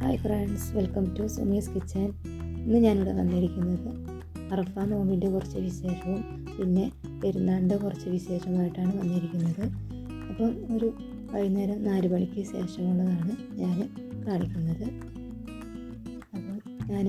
Hi friends welcome to Sumi's kitchen. ഇന്ന് ഞാനിവിടെ വന്നിരിക്കുന്നത് അറഫ നോമ്പിന്റെ കുറച്ച് വിശേഷവും പിന്നെ പെരുന്നാളിന്റെ കുറച്ച് വിശേഷവുമായിട്ടാണ് വന്നിരിക്കുന്നത്. അപ്പം ഒരു വൈകുന്നേരം നാല് മണിക്ക് ശേഷമുള്ളതാണ് ഞാൻ കാണിക്കുന്നത്. അപ്പം ഞാൻ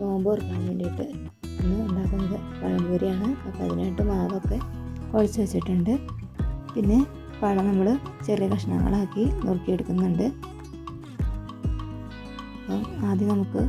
നോമ്പ് ഓർക്കാൻ വേണ്ടിയിട്ട് ഇന്ന് ഉണ്ടാക്കുന്നത് പഴംപൊരിയാണ്. അപ്പോൾ അതിനായിട്ട് മാവൊക്കെ കുഴച്ച് വെച്ചിട്ടുണ്ട്. പിന്നെ പഴം നമ്മൾ ചെറിയ കഷ്ണങ്ങളാക്കി നുറുക്കിയെടുക്കുന്നുണ്ട്. അപ്പം ആദ്യം നമുക്ക്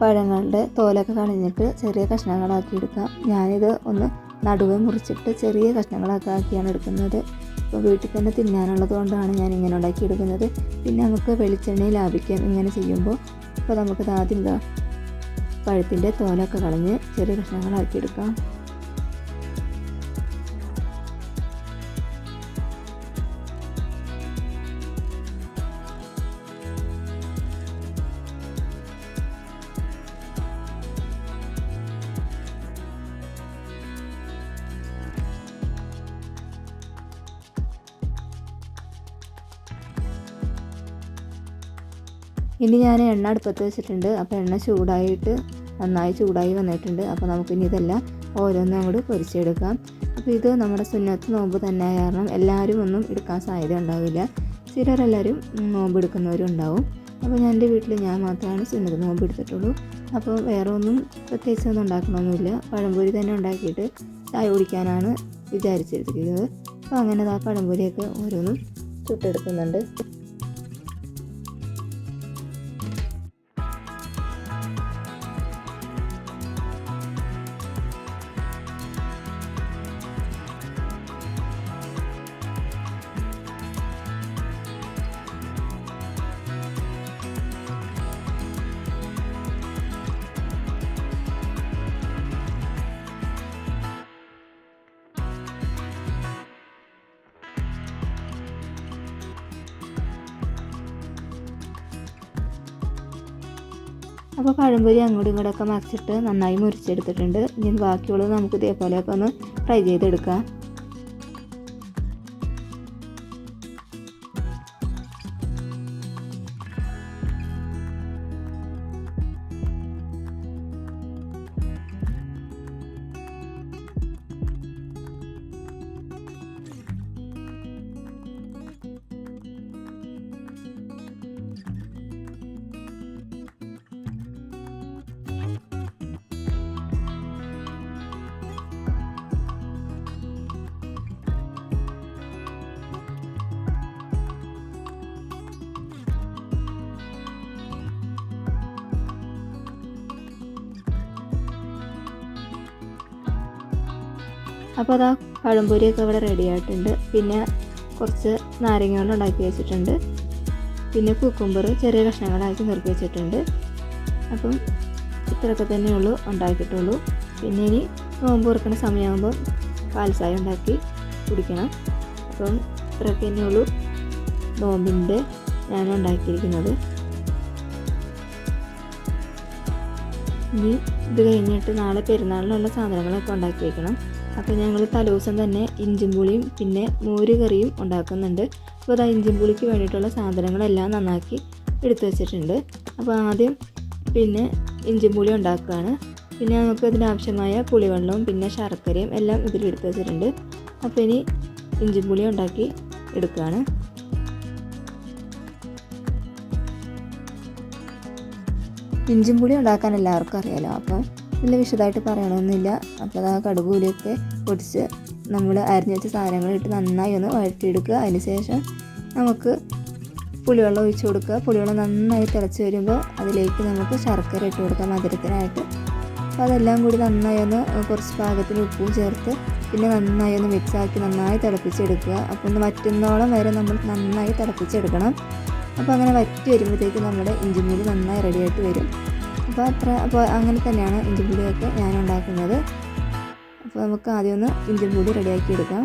പഴങ്ങളുടെ തോലൊക്കെ കളഞ്ഞിട്ട് ചെറിയ കഷ്ണങ്ങളാക്കി എടുക്കാം. ഞാനിത് ഒന്ന് നടുവെ മുറിച്ചിട്ട് ചെറിയ കഷ്ണങ്ങളൊക്കെ ആക്കിയാണ് എടുക്കുന്നത്. അപ്പോൾ വീട്ടിൽ തന്നെ തിന്നാനുള്ളത് കൊണ്ടാണ് ഞാൻ ഇങ്ങനെ ഉണ്ടാക്കി എടുക്കുന്നത്. പിന്നെ നമുക്ക് വെളിച്ചെണ്ണയിൽ ലാഭിക്കാം ഇങ്ങനെ ചെയ്യുമ്പോൾ. അപ്പോൾ നമുക്കത് ആദ്യം ഇതാ പഴത്തിന്റെ തോലൊക്കെ കളഞ്ഞ് ചെറിയ കഷ്ണങ്ങളാക്കി ഇനി ഞാൻ എണ്ണ അടുപ്പത്ത് വെച്ചിട്ടുണ്ട്. അപ്പോൾ എണ്ണ ചൂടായിട്ട് നന്നായി ചൂടായി വന്നിട്ടുണ്ട്. അപ്പോൾ നമുക്കിനി ഇതെല്ലാം ഓരോന്നും അങ്ങോട്ട് പൊരിച്ചെടുക്കാം. അപ്പോൾ ഇത് നമ്മുടെ സുന്നത്ത് നോമ്പ് തന്നെ കാരണം എല്ലാവരും ഒന്നും എടുക്കാൻ സാധ്യത ഉണ്ടാവില്ല. ചിലരെല്ലാവരും നോമ്പ് എടുക്കുന്നവരും ഉണ്ടാവും അപ്പോൾ ഞാൻ എന്റെ വീട്ടിൽ ഞാൻ മാത്രമാണ് സുന്നത്ത് നോമ്പ് എടുത്തിട്ടുള്ളൂ. അപ്പോൾ വേറെ ഒന്നും പ്രത്യേകിച്ച് ഒന്നും ഉണ്ടാക്കണമൊന്നുമില്ല. പഴംപൊരി തന്നെ ഉണ്ടാക്കിയിട്ട് ചായ കുടിക്കാനാണ് വിചാരിച്ചിരിക്കുന്നത്. അപ്പോൾ അങ്ങനെ ആ പഴംപൊരിയൊക്കെ ഓരോന്നും ചുട്ടെടുക്കുന്നുണ്ട്. അപ്പോൾ പഴംപൊരി അങ്ങോട്ടും ഇങ്ങോട്ടൊക്കെ മറിച്ചിട്ട് നന്നായി മുറിച്ചെടുത്തിട്ടുണ്ട് ഇനി ബാക്കിയുള്ളത് നമുക്ക് ഇതേപോലെയൊക്കെ ഒന്ന് ഫ്രൈ ചെയ്തെടുക്കാം. അപ്പോൾ അതാ പഴംപൊരിയൊക്കെ ഇവിടെ റെഡി ആയിട്ടുണ്ട്. പിന്നെ കുറച്ച് നാരങ്ങ വെള്ളം ഉണ്ടാക്കി വെച്ചിട്ടുണ്ട്. പിന്നെ കുക്കുംബർ ചെറിയ കഷ്ണങ്ങളാക്കി നിർത്തി വെച്ചിട്ടുണ്ട്. അപ്പം ഇത്രയൊക്കെ തന്നെയുള്ളൂ ഉണ്ടാക്കിയിട്ടുള്ളൂ. പിന്നെ ഇനി നോമ്പ് തുറക്കുന്ന സമയമാകുമ്പോൾ പാൽസായ ഉണ്ടാക്കി കുടിക്കണം. അപ്പം ഇത്രയൊക്കെ തന്നെയുള്ളൂ നോമ്പിന്റെ ഞാൻ ഉണ്ടാക്കിയിരിക്കുന്നത്. ഇനി ഇത് കഴിഞ്ഞിട്ട് നാളെ പെരുന്നാളിനുള്ള സാധനങ്ങളൊക്കെ ഉണ്ടാക്കി വെക്കണം. അപ്പോൾ ഞങ്ങൾ തലേദിവസം തന്നെ ഇഞ്ചും പുളിയും പിന്നെ മോര് കറിയും ഉണ്ടാക്കുന്നുണ്ട്. അപ്പോൾ അത് ഇഞ്ചും പുളിക്ക് വേണ്ടിയിട്ടുള്ള സാധനങ്ങളെല്ലാം നന്നാക്കി എടുത്തു വെച്ചിട്ടുണ്ട്. അപ്പോൾ ആദ്യം പിന്നെ ഇഞ്ചും പുളി ഉണ്ടാക്കുകയാണ്. പിന്നെ നമുക്ക് ഇതിനാവശ്യമായ പുളിവെള്ളവും പിന്നെ ശർക്കരയും എല്ലാം ഇതിൽ എടുത്തു വെച്ചിട്ടുണ്ട്. അപ്പോൾ ഇനി ഇഞ്ചും പുളി ഉണ്ടാക്കി എടുക്കുകയാണ്. ഇഞ്ചും പുളി ഉണ്ടാക്കാൻ എല്ലാവർക്കും അറിയാലോ. അപ്പം വലിയ വിശദമായിട്ട് പറയണമെന്നില്ല അപ്പോൾ ആ കടുകൂലിയൊക്കെ പൊടിച്ച് നമ്മൾ അരിഞ്ഞ് വെച്ച സാധനങ്ങളിട്ട് നന്നായി ഒന്ന് വഴറ്റിയെടുക്കുക. അതിന് ശേഷം നമുക്ക് പുളിവെള്ളം ഒഴിച്ച് കൊടുക്കുക. പുളിവെള്ളം നന്നായി തിളച്ച് വരുമ്പോൾ അതിലേക്ക് നമുക്ക് ശർക്കര ഇട്ട് കൊടുക്കാം മധുരത്തിനായിട്ട്. അപ്പോൾ അതെല്ലാം കൂടി നന്നായി ഒന്ന് കുറച്ച് പാകത്തിന് ഉപ്പും ചേർത്ത് പിന്നെ നന്നായി ഒന്ന് മിക്സാക്കി നന്നായി തിളപ്പിച്ചെടുക്കുക. അപ്പോൾ ഒന്ന് വറ്റുന്നോളം വരെ നമ്മൾ നന്നായി തിളപ്പിച്ചെടുക്കണം. അപ്പോൾ അങ്ങനെ വറ്റി വരുമ്പോഴത്തേക്ക് നമ്മുടെ ഇഞ്ചിമൂലി നന്നായി റെഡിയായിട്ട് വരും. അപ്പോൾ അത്ര അപ്പോൾ അങ്ങനെ തന്നെയാണ് ഇഞ്ചിപ്പുളിയൊക്കെ ഞാൻ ഉണ്ടാക്കുന്നത് അപ്പോൾ നമുക്ക് ആദ്യം ഒന്ന് റെഡിയാക്കി എടുക്കാം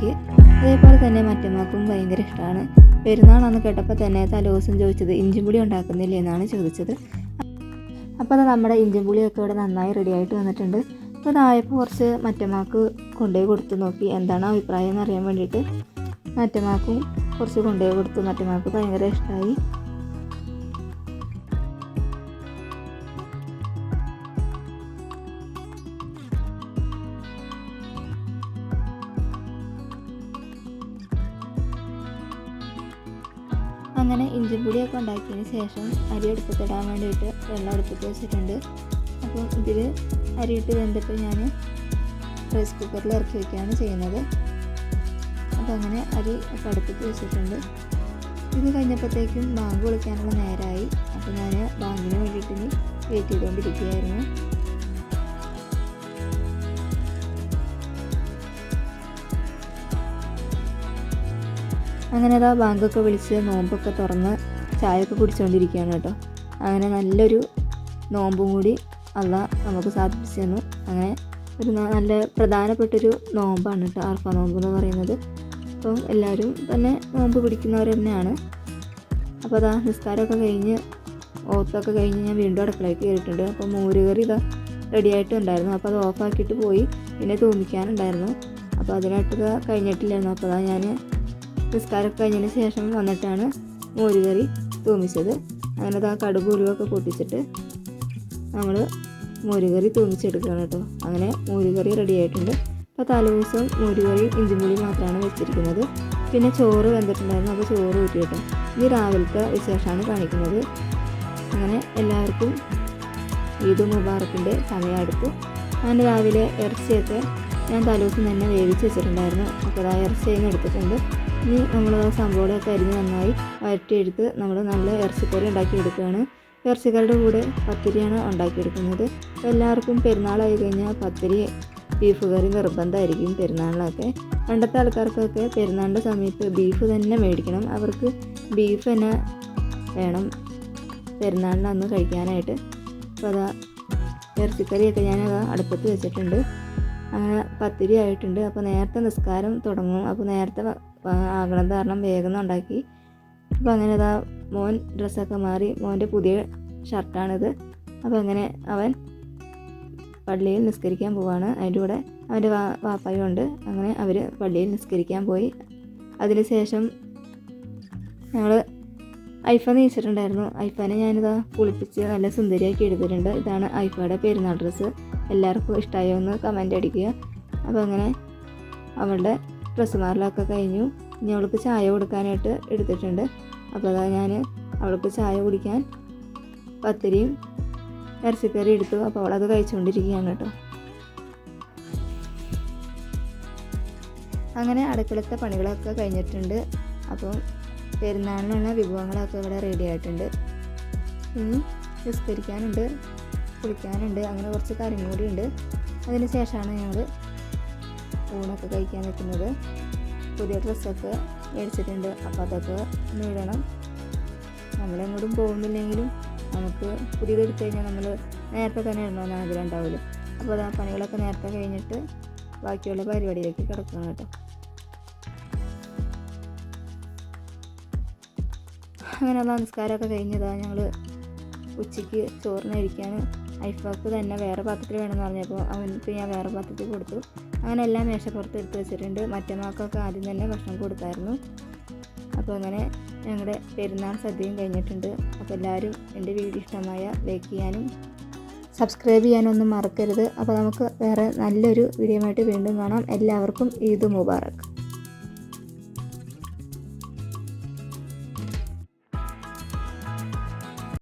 എനിക്ക് അതേപോലെ തന്നെ മറ്റമ്മക്കും ഭയങ്കര ഇഷ്ടമാണ് പെരുന്നാളാന്ന് കേട്ടപ്പോൾ തന്നെ തലോസം ചോദിച്ചത് ഇഞ്ചിമ്പുളി ഉണ്ടാക്കുന്നില്ലേ? എന്നാണ് ചോദിച്ചത്. അപ്പോൾ അത് നമ്മുടെ ഇഞ്ചിമ്പുളിയൊക്കെ ഇവിടെ നന്നായി റെഡി ആയിട്ട് വന്നിട്ടുണ്ട്. അപ്പോൾ അതായപ്പോൾ കുറച്ച് മറ്റമ്മക്ക് കൊണ്ടുപോയി കൊടുത്തു നോക്കി എന്താണ് അഭിപ്രായം എന്ന് അറിയാൻ വേണ്ടിയിട്ട്. മറ്റമ്മക്കും കുറച്ച് കൊണ്ടുപോയി കൊടുത്തു മറ്റമ്മക്ക് ഭയങ്കര ഇഷ്ടമായി ഉണ്ടാക്കിയതിന് ശേഷം അരി അടുപ്പത്തിടാൻ വേണ്ടിയിട്ട് വെള്ളം അടുപ്പത്ത് വെച്ചിട്ടുണ്ട്. അപ്പോൾ ഇതിൽ അരിയിട്ട് വെന്തിട്ട് ഞാൻ റൈസ് കുക്കറിൽ ഇറക്കി വയ്ക്കുകയാണ് ചെയ്യുന്നത്. അപ്പോൾ അങ്ങനെ അരി അടുപ്പത്ത് വെച്ചിട്ടുണ്ട്. ഇത് കഴിഞ്ഞപ്പോഴത്തേക്കും ബാങ്ക് വിളിക്കാനുള്ള നേരമായി അപ്പോൾ ഞാൻ ബാങ്കിന് വേണ്ടിയിട്ട് ഇനി വെയിറ്റ് ചെയ്തുകൊണ്ടിരിക്കുകയായിരുന്നു. അങ്ങനെ അതാ ബാങ്കൊക്കെ വിളിച്ച് നോമ്പൊക്കെ തുറന്ന് ചായയൊക്കെ കുടിച്ചുകൊണ്ടിരിക്കുകയാണ് കേട്ടോ. അങ്ങനെ നല്ലൊരു നോമ്പും കൂടി അല്ല നമുക്ക് സാധിപ്പിച്ചു തന്നു. അങ്ങനെ ഒരു നല്ല പ്രധാനപ്പെട്ടൊരു നോമ്പാണ് കേട്ടോ ആർഫ നോമ്പ് എന്ന് പറയുന്നത്. അപ്പം എല്ലാവരും തന്നെ നോമ്പ് പിടിക്കുന്നവർ തന്നെയാണ്. അപ്പോൾ അതാ നിസ്കാരമൊക്കെ കഴിഞ്ഞ് ഓത്തൊക്കെ കഴിഞ്ഞ് ഞാൻ വീണ്ടും അടുക്കളയ്ക്ക് കയറിയിട്ടുണ്ട്. അപ്പോൾ മോരുകറി ഇതാ റെഡി ആയിട്ടുണ്ടായിരുന്നു അപ്പോൾ അത് ഓഫാക്കിയിട്ട് പോയി. പിന്നെ തൂമിക്കാനുണ്ടായിരുന്നു. അപ്പോൾ അതിനായിട്ട് കഴിഞ്ഞിട്ടില്ലായിരുന്നു. അപ്പോൾ അതാ ഞാൻ നിസ്കാരമൊക്കെ കഴിഞ്ഞതിന് ശേഷം വന്നിട്ടാണ് മോരുകറി തൂമിച്ചത് അങ്ങനെ അത് ആ കടുക് ഉലുവൊക്കെ പൊട്ടിച്ചിട്ട് നമ്മൾ മോരുകറി തൂമിച്ചെടുക്കുകയാണ് കേട്ടോ. അങ്ങനെ മോരുകറി റെഡി ആയിട്ടുണ്ട്. അപ്പോൾ തലേദിവസം മോരുകറിയും ഇഞ്ചിമുളി മാത്രമാണ് വെച്ചിരിക്കുന്നത്. പിന്നെ ചോറ് വെന്തിട്ടുണ്ടായിരുന്നു. അപ്പോൾ ചോറ് ഊറ്റി കിട്ടും. ഇത് രാവിലത്തെ വിശേഷമാണ് കാണിക്കുന്നത്. അങ്ങനെ എല്ലാവർക്കും ഈദ് മുബാറക്കിന്റെ സമയം അടുത്തു അങ്ങനെ രാവിലെ ഇറച്ചിയൊക്കെ ഞാൻ തലേദിവസം തന്നെ വേവിച്ച് വെച്ചിട്ടുണ്ടായിരുന്നു. അപ്പോൾ ആ ഇറച്ചി അതിന് എടുത്തിട്ടുണ്ട്. ഇനി നമ്മൾ ആ സംഭവങ്ങളൊക്കെ അരിഞ്ഞ് നന്നായി വരട്ടിയെടുത്ത് നമ്മൾ നല്ല ഇറച്ചിക്കറി ഉണ്ടാക്കി എടുക്കുകയാണ് ഇറച്ചിക്കറിയുടെ കൂടെ പത്തിരിയാണ് ഉണ്ടാക്കിയെടുക്കുന്നത്. എല്ലാവർക്കും പെരുന്നാളായി കഴിഞ്ഞാൽ പത്തിരി ബീഫ് കറി നിർബന്ധമായിരിക്കും പെരുന്നാളിനൊക്കെ. പണ്ടത്തെ ആൾക്കാർക്കൊക്കെ പെരുന്നാളിന്റെ സമയത്ത് ബീഫ് തന്നെ മേടിക്കണം. അവർക്ക് ബീഫ് തന്നെ വേണം പെരുന്നാളിന് അന്ന് കഴിക്കാനായിട്ട്. അപ്പോൾ അതാ ഇറച്ചിക്കറിയൊക്കെ ഞാൻ അടുപ്പത്ത് വെച്ചിട്ടുണ്ട്. അങ്ങനെ പത്തിരി ആയിട്ടുണ്ട്. അപ്പോൾ നേരത്തെ നിസ്കാരം തുടങ്ങും. അപ്പോൾ നേരത്തെ ആകണത് കാരണം വേഗം ഉണ്ടാക്കി അപ്പോൾ അങ്ങനെ ഇതാ മോൻ ഡ്രസ്സൊക്കെ മാറി. മോന്റെ പുതിയ ഷർട്ടാണിത് അപ്പോൾ അങ്ങനെ അവൻ പള്ളിയിൽ നിസ്കരിക്കാൻ പോവാണ്. അതിന്റെ കൂടെ അവന്റെ വാ വാപ്പായും ഉണ്ട്. അങ്ങനെ അവർ പള്ളിയിൽ നിസ്കരിക്കാൻ പോയി. അതിനുശേഷം ഞങ്ങൾ ഐഫ നീച്ചിട്ടുണ്ടായിരുന്നു. ഐഫാനെ ഞാനിതാ കുളിപ്പിച്ച് നല്ല സുന്ദരിയാക്കി എടുത്തിട്ടുണ്ട്. ഇതാണ് ഐഫയുടെ പെരുന്നാൾ ഡ്രസ്സ്. എല്ലാവർക്കും ഇഷ്ടമായോ എന്ന് കമന്റ് അടിക്കുക. അപ്പോൾ അങ്ങനെ അവളുടെ ഡ്രസ്സ് കഴിഞ്ഞു. ഇനി അവൾക്ക് ചായ കൊടുക്കാനായിട്ട് എടുത്തിട്ടുണ്ട്. അപ്പോൾ അതാ ഞാൻ അവൾക്ക് ചായ കുടിക്കാൻ പത്തിരിയും ഇറച്ചിക്കറി എടുത്തു. അപ്പോൾ അവളത് കഴിച്ചുകൊണ്ടിരിക്കുകയാണ് കേട്ടോ. അങ്ങനെ അടുക്കളത്തെ പണികളൊക്കെ കഴിഞ്ഞിട്ടുണ്ട്. അപ്പോൾ പെരുന്നാളിനുള്ള വിഭവങ്ങളൊക്കെ ഇവിടെ റെഡി ആയിട്ടുണ്ട്. ഇനി കുളിക്കാനുണ്ട് അങ്ങനെ കുറച്ച് കാര്യം കൂടി ഉണ്ട്. അതിന് ശേഷമാണ് ഞങ്ങൾ ഊണൊക്കെ കഴിക്കാൻ നിൽക്കുന്നത്. പുതിയ ഡ്രസ്സൊക്കെ മേടിച്ചിട്ടുണ്ട്. അപ്പോൾ അതൊക്കെ നേടണം നമ്മളെങ്ങോട്ടും പോകുന്നില്ലെങ്കിലും നമുക്ക് പുതിയതെടുത്തു കഴിഞ്ഞാൽ നമ്മൾ നേരത്തെ തന്നെ ഇടണമെന്ന് ആഗ്രഹം ഉണ്ടാവില്ല. അപ്പോൾ അത് ആ പണികളൊക്കെ നേരത്തെ കഴിഞ്ഞിട്ട് ബാക്കിയുള്ള പരിപാടിയിലേക്ക് കിടക്കണം കേട്ടോ. അങ്ങനെ നമസ്കാരമൊക്കെ കഴിഞ്ഞതാണ് ഞങ്ങൾ ഉച്ചയ്ക്ക് ചോറിന് കഴിക്കാൻ ഐഫാക്ക് തന്നെ വേറെ പാത്രത്തിൽ വേണമെന്ന് പറഞ്ഞപ്പോൾ അവനക്ക് ഞാൻ വേറെ പാത്രത്തിൽ കൊടുത്തു. അങ്ങനെ എല്ലാം മേശപ്പുറത്ത് എടുത്ത് വെച്ചിട്ടുണ്ട്. മറ്റന്നാൾക്കൊക്കെ ആദ്യം തന്നെ ഭക്ഷണം കൊടുത്തായിരുന്നു. അപ്പോൾ അങ്ങനെ ഞങ്ങളുടെ പെരുന്നാൾ സദ്യയും കഴിഞ്ഞിട്ടുണ്ട്. അപ്പോൾ എല്ലാവരും എന്റെ വീഡിയോ ഇഷ്ടമായ ലൈക്ക് ചെയ്യാനും സബ്സ്ക്രൈബ് ചെയ്യാനൊന്നും മറക്കരുത്. അപ്പോൾ നമുക്ക് വേറെ നല്ലൊരു വീഡിയോ ആയിട്ട് വീണ്ടും കാണാം. എല്ലാവർക്കും ഈദ് മുബാറക്ക്